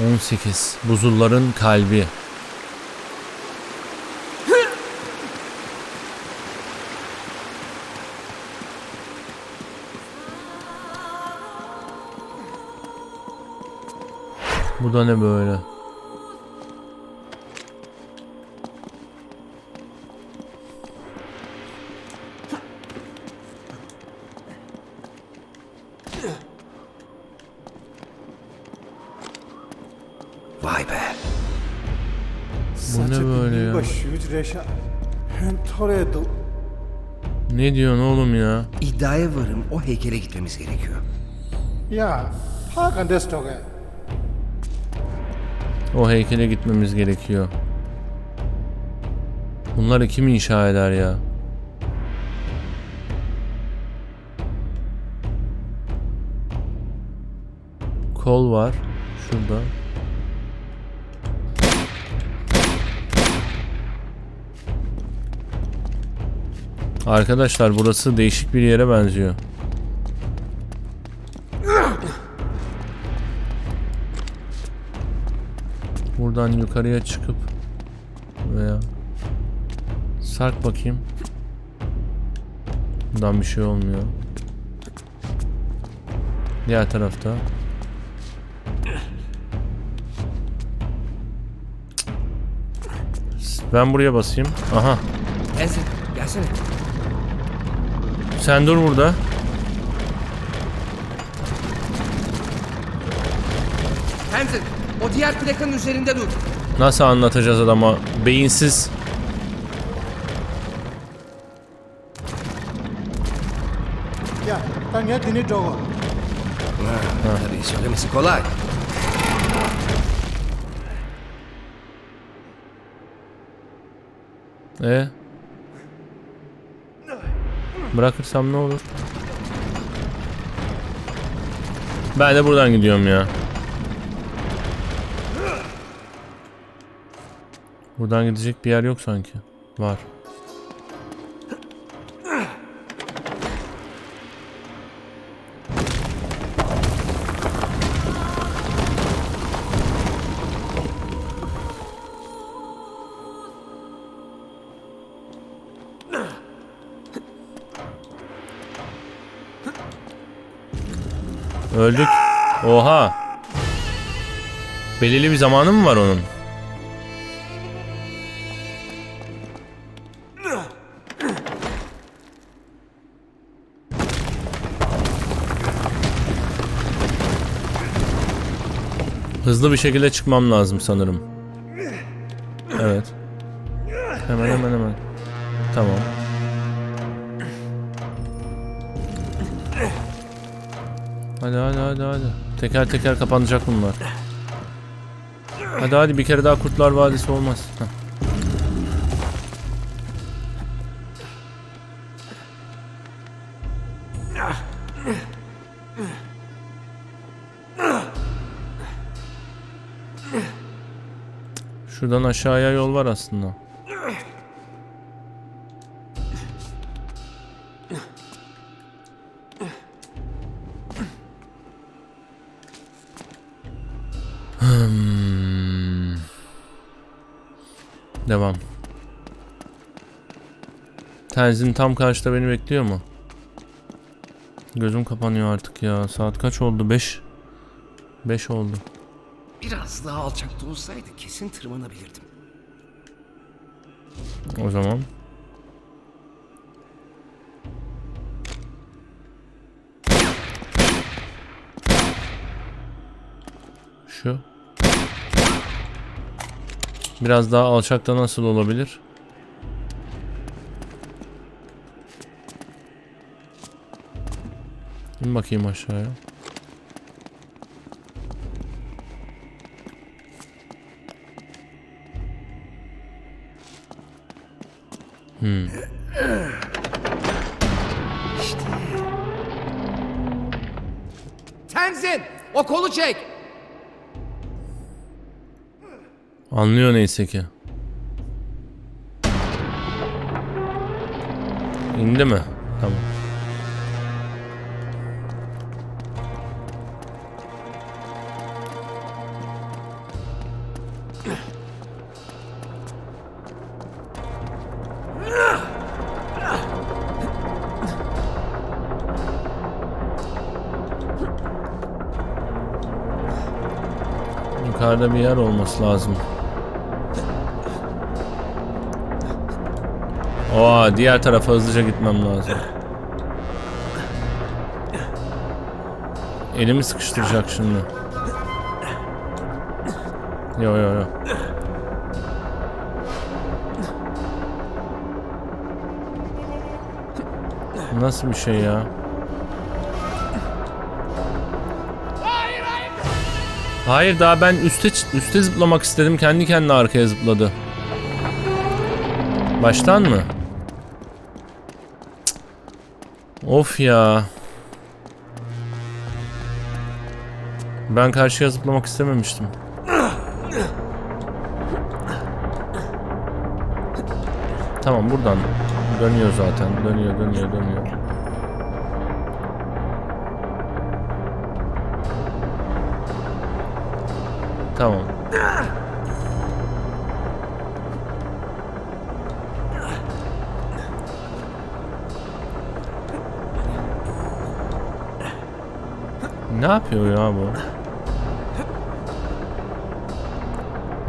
18. Buzulların kalbi. Bu da ne böyle? Ne diyorsun oğlum ya? İddiaya varım o heykele gitmemiz gerekiyor. Ja, Hakan Destoge. O heykele gitmemiz gerekiyor. Bunları kim inşa eder ya? Kol var şurada. Arkadaşlar burası değişik bir yere benziyor. Buradan yukarıya çıkıp veya sark bakayım. Buradan bir şey olmuyor. Diğer tarafta. Ben buraya basayım. Aha. Ensin gelsene. Sen dur burada. Tenzin o diğer plakanın üzerinde dur. Nasıl anlatacağız adama? Beyinsiz. Ya ben dinle doğru. Tabii söylemesi kolay. E Bırakırsam ne olur? Ben de buradan gidiyorum ya. Buradan gidecek bir yer yok sanki. Var. Öldük. Oha. Belirli bir zamanı mı var onun? Hızlı bir şekilde çıkmam lazım sanırım. Evet. Hemen hemen hemen. Tamam. Hadi hadi hadi. Teker teker kapanacak bunlar. Hadi hadi bir kere daha Kurtlar Vadisi olmaz. Heh. Şuradan aşağıya yol var aslında. Tenzin tam karşıda beni bekliyor mu? Gözüm kapanıyor artık ya. Saat kaç oldu? 5. 5 oldu. Biraz daha alçakta olsaydı kesin tırmanabilirdim. O zaman. Şu. Biraz daha alçakta nasıl olabilir? Bakayım aşağıya. Hmm. Tenzin o kolu çek. Anlıyor neyse ki. İndi mi? Tamam. Yukarıda bir yer olması lazım. Oha diğer tarafa hızlıca gitmem lazım. Elimi sıkıştıracak şimdi. Yo yo yo. Nasıl bir şey ya? Hayır daha ben üste üste zıplamak istedim. Kendi kendine arkaya zıpladı. Baştan mı? Of ya. Ben karşıya zıplamak istememiştim. Tamam buradan dönüyor zaten. Dönüyor, dönüyor, dönüyor. Tamam. Ne yapıyor ya bu?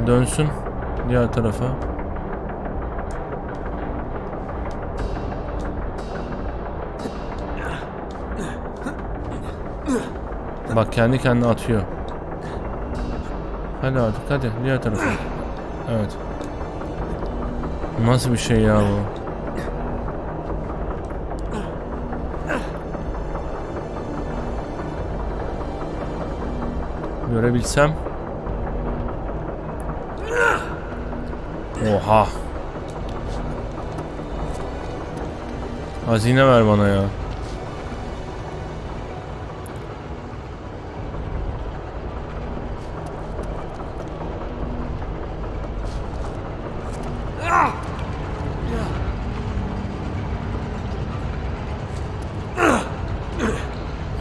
Dönsün diğer tarafa. Bak kendi kendine atıyor. Hadi artık hadi diğer tarafa. Evet. Nasıl bir şey ya bu? Görebilsem. Oha. Hazine ver bana ya.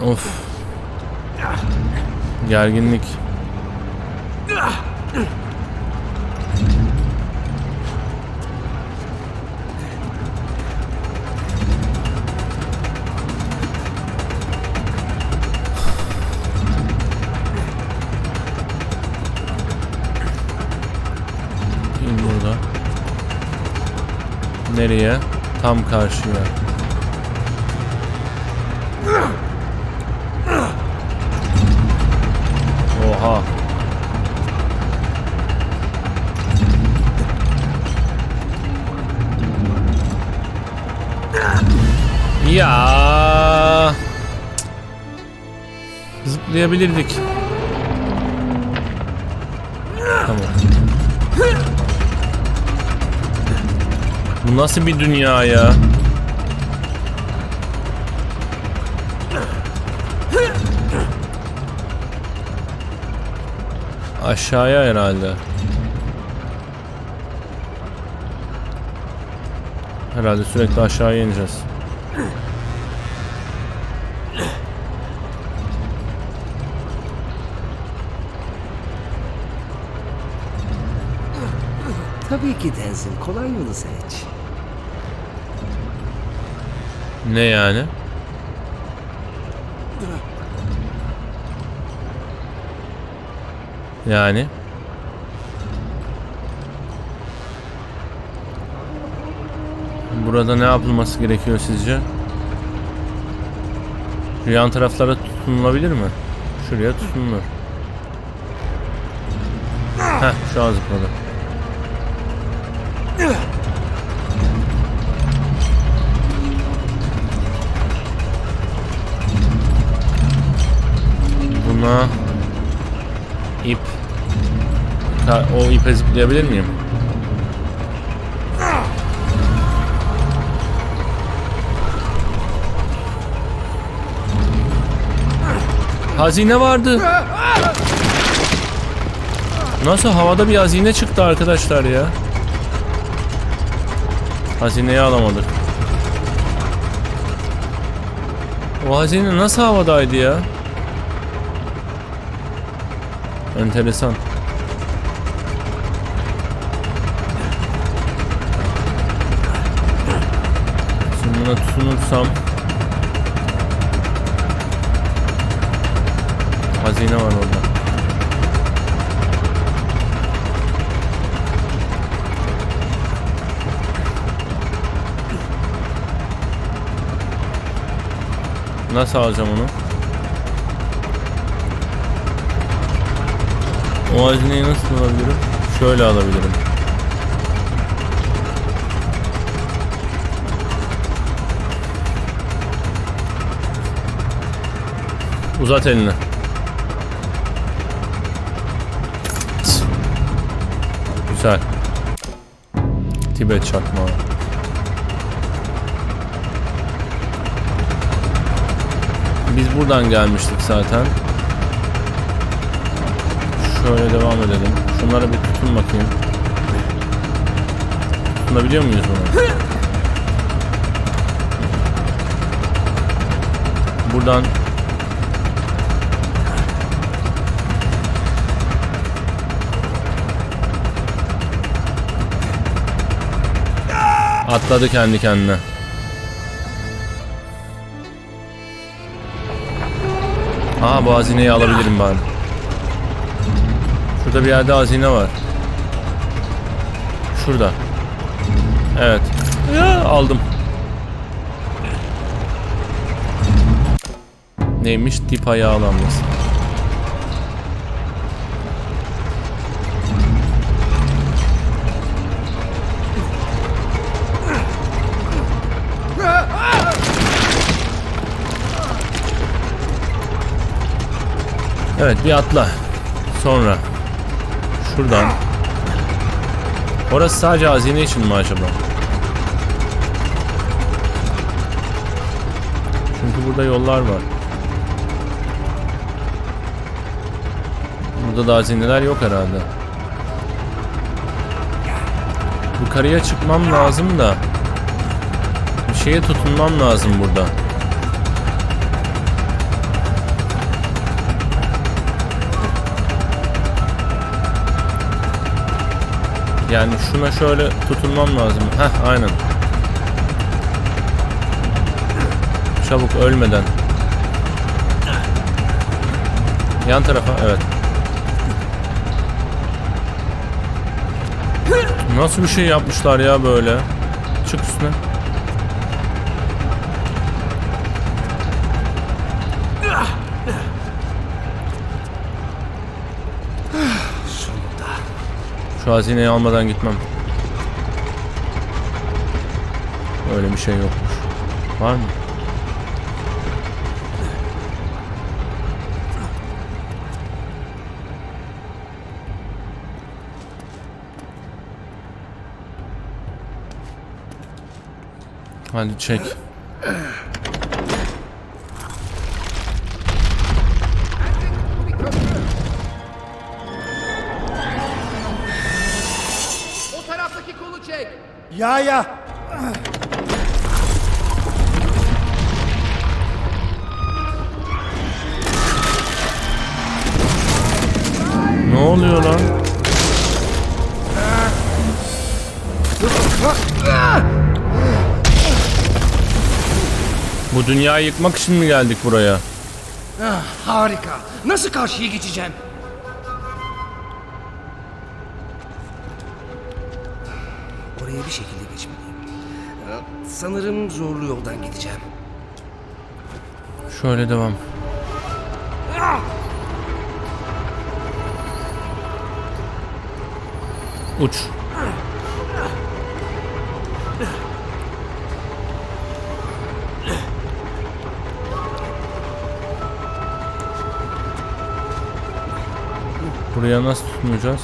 Of. Gerginlik. Nereye? Tam karşıya. Zıplayabilirdik. Tamam. Bu nasıl bir dünya ya? Aşağıya herhalde. Herhalde sürekli aşağıya ineceğiz. Tabii ki Denzil. Kolay yolu seç. Ne yani? Yani? Burada ne yapılması gerekiyor sizce? Şu yan taraflara tutunulabilir mi? Şuraya tutunulur. Heh şu an zıpladı. Buna ip o ipe zıplayabilir miyim? Hazine vardı. Nasıl havada bir hazine çıktı arkadaşlar ya? Hazineyi alamadık. O hazine nasıl havadaydı ya? Enteresan. Şimdi buna tutunursam hazine var orada. Nasıl alacağım onu? O hazineyi nasıl alabilirim? Şöyle alabilirim. Uzat elini. Güzel. Tibet çakmağı. Biz buradan gelmiştik zaten. Şöyle devam edelim. Şunlara bir tutun bakayım. Tutunabiliyor muyuz bunu? Buradan atladı kendi kendine. Aa bu hazineyi alabilirim ben. Şurada bir yerde hazine var. Şurada. Evet. Aldım. Neymiş? Dip ayağı lambası. Evet bir atla. Sonra. Şuradan. Orası sadece hazine için mi acaba? Çünkü burada yollar var. Burada da hazineler yok herhalde. Yukarıya çıkmam lazım da. Bir şeye tutunmam lazım burada. Yani şuna şöyle tutunmam lazım. Heh aynen. Çabuk ölmeden. Yan tarafa evet. Nasıl bir şey yapmışlar ya böyle? Çık üstüne. Şu hazineyi almadan gitmem. Öyle bir şey yokmuş. Var mı? Hadi çek. Ya ya. Ne oluyor lan? Bu dünyayı yıkmak için mi geldik buraya? Ah, harika. Nasıl karşıya geçeceğim? Şekilde geçmeliyim. Ah, Sanırım zorlu yoldan gideceğim. Şöyle devam. Uç. Buraya nasıl tutunacağız?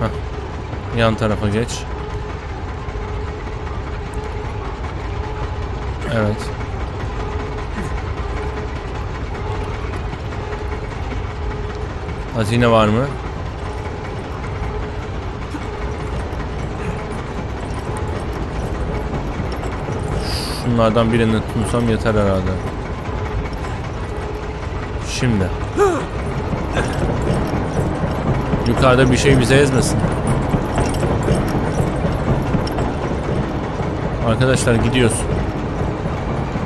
Heh. Yan tarafa geç. Evet. Hazine var mı? Şunlardan birini tutunsam yeter herhalde. Şimdi. Yukarıda bir şey bize ezmesin. Arkadaşlar gidiyoruz.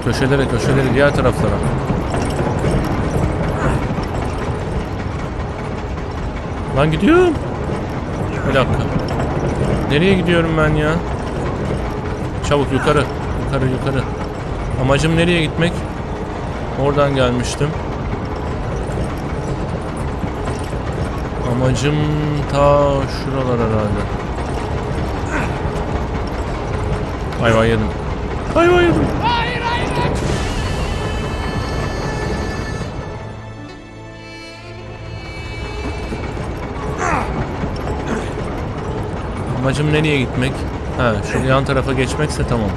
Köşelere köşelere diğer taraflara. Lan gidiyorum. Bir dakika. Nereye gidiyorum ben ya? Çabuk yukarı. Yukarı yukarı. Amacım nereye gitmek? Oradan gelmiştim. Amacım ta şuralar herhalde. Hayvan yedim. Hayvan yedim. Amacım nereye gitmek? Ha, şu yan tarafa geçmekse tamam.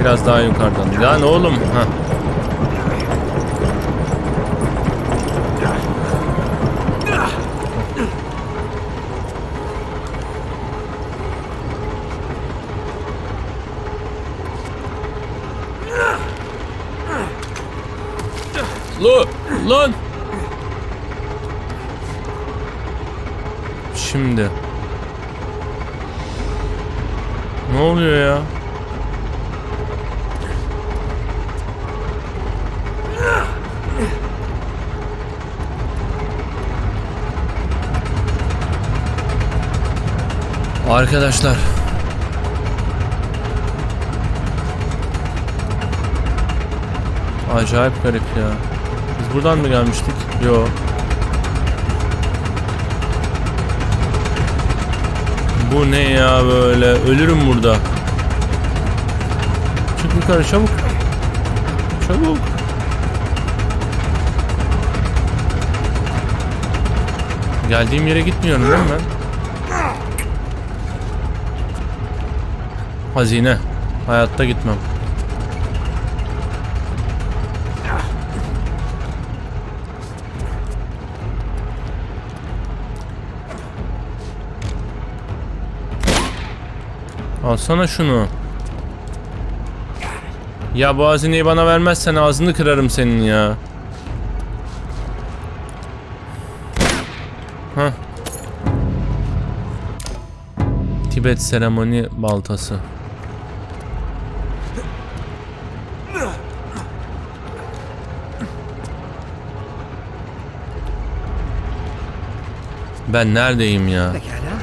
Biraz daha yukarıdan. Lan oğlum. Ha. Arkadaşlar. Acayip garip ya. Biz buradan mı gelmiştik? Yok. Bu ne ya böyle? Ölürüm burada. Çık yukarı çabuk. Çabuk. Geldiğim yere gitmiyorum değil mi ben? Hazine. Hayatta gitmem. Alsana şunu. Ya bu hazineyi bana vermezsen ağzını kırarım senin ya. Hah. Tibet seremoni baltası. Ben neredeyim ya? Pekala.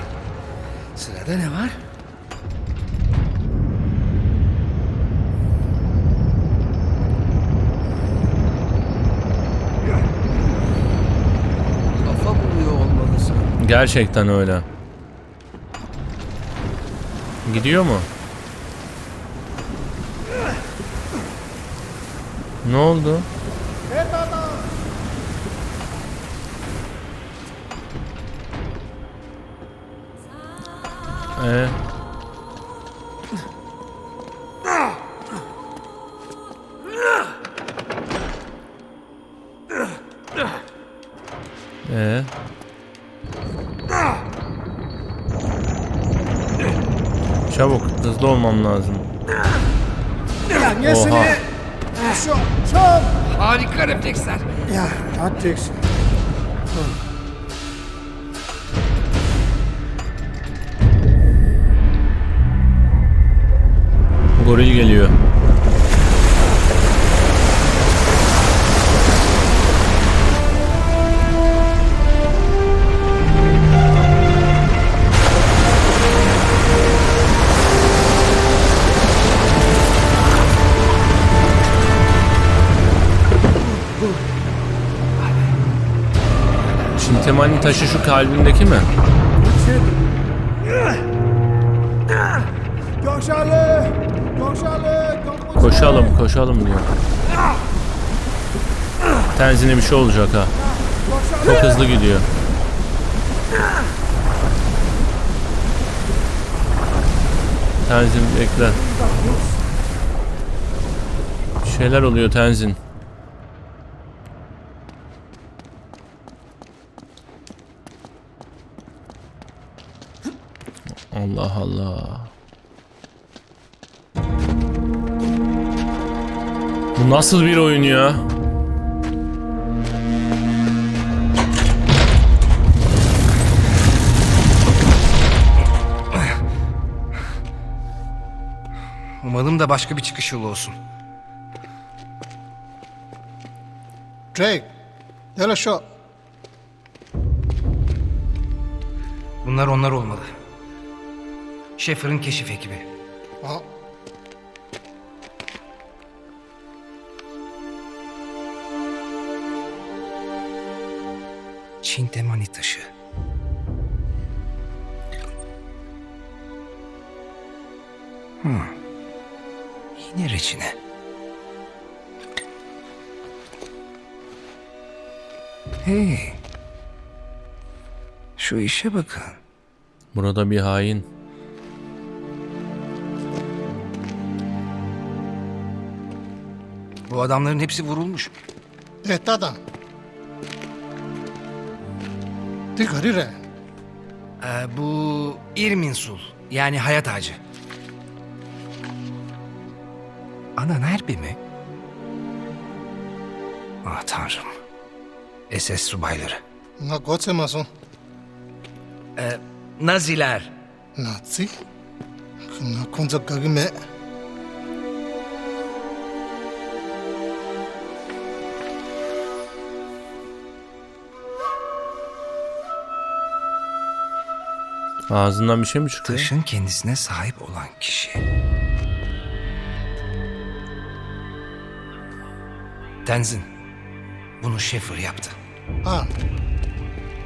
Sırada ne var? Kafa buluyor olmalısın. Gerçekten öyle. Gidiyor mu? Ne oldu? Ee? Ee? Çabuk, hızlı olmam lazım. Oha. Şu, çok. Harika refleksler. Ya, that Çintemani taşı şu kalbindeki mi? Koşalım, koşalım diyor. Tenzine bir şey olacak ha. Çok hızlı gidiyor. Tenzin bekle. Bir şeyler oluyor Tenzin. Allah Allah. Bu nasıl bir oyun ya? Umalım da başka bir çıkış yolu olsun. Drake, Delaşo. Bunlar onlar olmalı. Şeffer'ın keşif ekibi. Oh, Çin temani taşı. Hmm. Yine reçine. Hey. Şu işe bakın. Burada bir hain. Bu adamların hepsi vurulmuş. Ehtada. Dikkat re. Ee, bu İrminsul yani hayat ağacı. Ana nerede mi? Ah tanrım. SS subayları. Nga gotse mason. Naziler. Nazi. Nga konza gagime. Ağzından bir şey mi çıkıyor? Taşın kendisine sahip olan kişi. Tenzin. Bunu Schaefer yaptı. Ha,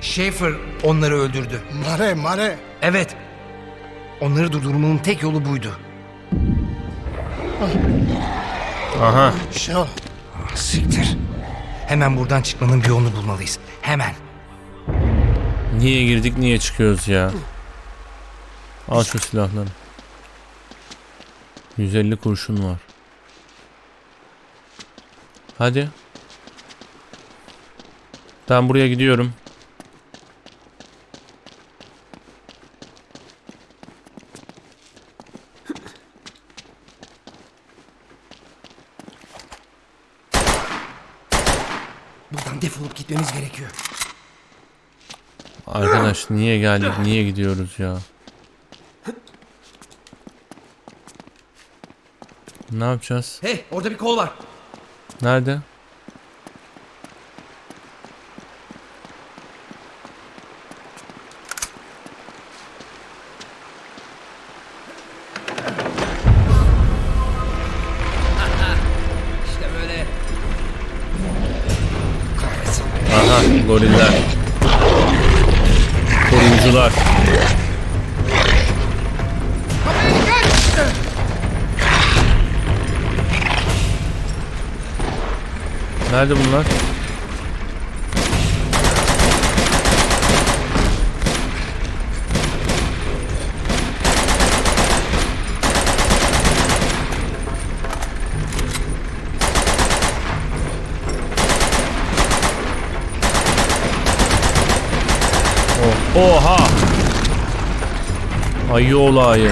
Schaefer onları öldürdü. mare mare. Evet. Onları durdurmanın tek yolu buydu. Aha. Şo. Ah, Siktir. Hemen buradan çıkmanın bir yolunu bulmalıyız. Hemen. Niye girdik niye çıkıyoruz ya? Al şu silahları. 150 kurşun var. Hadi. Ben buraya gidiyorum. Buradan defolup gitmemiz gerekiyor. Arkadaş niye geldik niye gidiyoruz ya? Ne yapacağız? Hey orada bir kol var. Nerede? Nerede bunlar? Oh, oha! Ayı oğlu ayı.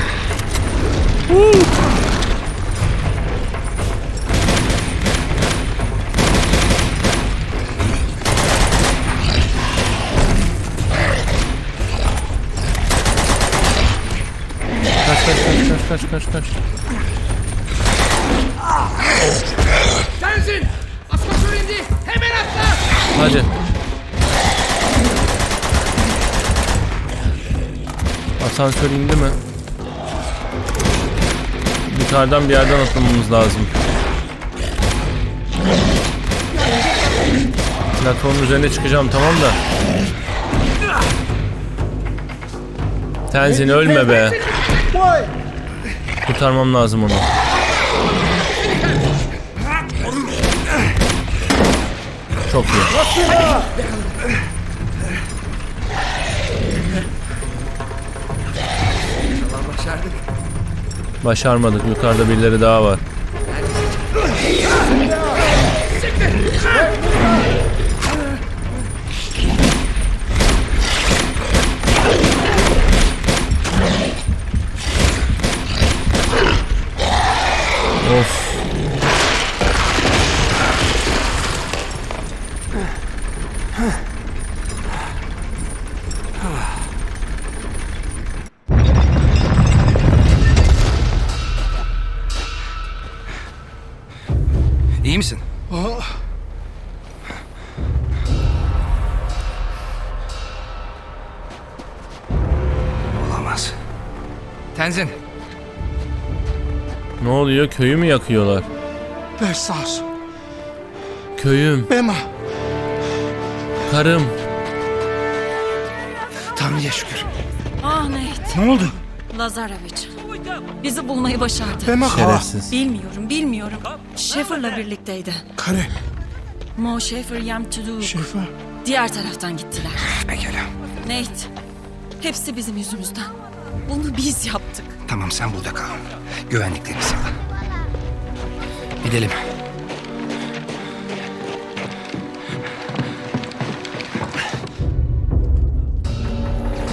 Kaç kaç kaç kaç kaç. Tenzin! Asansör indi! Hemen atla! Hadi. Asansör indi mi? Yukarıdan bir yerden atlamamız lazım. Platformun üzerine çıkacağım tamam da. Tenzin ölme be. Boy. Kurtarmam lazım onu. Çok iyi. Başardık. Başarmadık. Yukarıda birileri daha var. Tenzin. Ne oluyor? Köyü mü yakıyorlar? Besas. Köyüm, Bema. karım. Tanrı'ya şükür. Ah Nate, Ne oldu? Lazarevic. Bizi bulmayı başardı. Bema. Şerefsiz. Bilmiyorum, bilmiyorum. Schäfer'la birlikteydi. Kare. Mo Schäfer Yem Tuduk. Şefa. Diğer taraftan gittiler. Pekala. Nate, hepsi bizim yüzümüzden. Bunu biz yaptık. Tamam sen burada kal. Güvenlikleri sağla. Gidelim.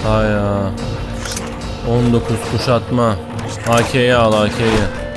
Ha ya. 19 kuşatma. AK'ye al AK'ye.